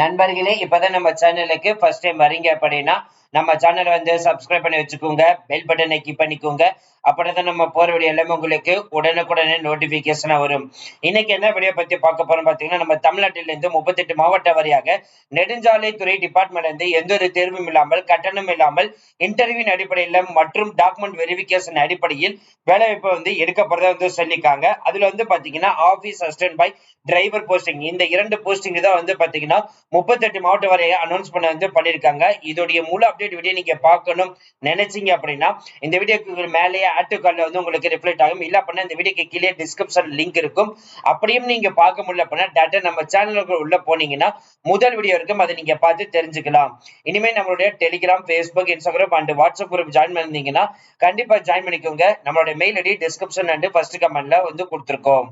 நண்பர்களே இப்பதான் நம்ம சேனலுக்கு ஃபர்ஸ்ட் டைம் வரீங்க அப்படின்னா நம்ம சேனலை வந்து சப்ஸ்கிரைப் பண்ணி வச்சுக்கோங்க. பெல் பட்டனை கிளிக் பண்ணிக்கோங்க. அப்படிதான் நம்ம போற வீடியோ எல்லாமே உங்களுக்கு உடனுக்குடனே நோட்டிபிகேஷனா வரும். இன்னைக்கு என்ன வீடியோ பத்தி பார்க்க போறோம் பாத்தீங்கன்னா நம்ம தமிழ்நாட்டில இருந்து முப்பத்தெட்டு மாவட்ட வாரியாக நெடுஞ்சாலைத்துறை டிபார்ட்மெண்ட்ல இருந்து எந்த ஒரு தேர்வும் இல்லாமல் கட்டணம் இல்லாமல் இன்டர்வியூ அடிப்படையில் மற்றும் டாக்குமெண்ட் வெரிஃபிகேஷன் அடிப்படையில் வேலைவாய்ப்பு வந்து எடுக்கப்படுறதா வந்து சொல்லியிருக்காங்க. அதுல வந்து பாத்தீங்கன்னா office assistant by driver posting இந்த இரண்டு போஸ்டிங் தான் வந்து பாத்தீங்கன்னா முப்பத்தெட்டு மாவட்ட வரை அனௌன்ஸ் பண்ண வந்து பண்ணிருக்காங்க. இதோடைய முழு அப்டேட் வீடியோ நீங்க பார்க்கணும். நினைச்சீங்க அப்படின்னா இந்த வீடியோக்கு மேலேயே ஆட்டு கால்ல வந்து உங்களுக்கு ரிஃப்ளெக்ட் ஆகும். இல்ல அப்படின்னா இந்த வீடியோக்கு கீழே டிஸ்கிரிப்ஷன் லிங்க் இருக்கும். அப்படியும் நீங்க பார்க்க முடியல அப்படின்னா டேட்டா நம்ம சேனலுக்கு உள்ள போனீங்கன்னா முதல் வீடியோ இருக்கும். அதை நீங்க பார்த்து தெரிஞ்சுக்கலாம். இனிமே நம்மளுடைய Telegram Facebook Instagram and WhatsApp group join பண்ணிருந்தீங்கன்னா கண்டிப்பா ஜாயின் பண்ணிக்கோங்க. நம்மளுடைய mail ID description and first கமெண்ட்ல வந்து கொடுத்துருக்கோம்.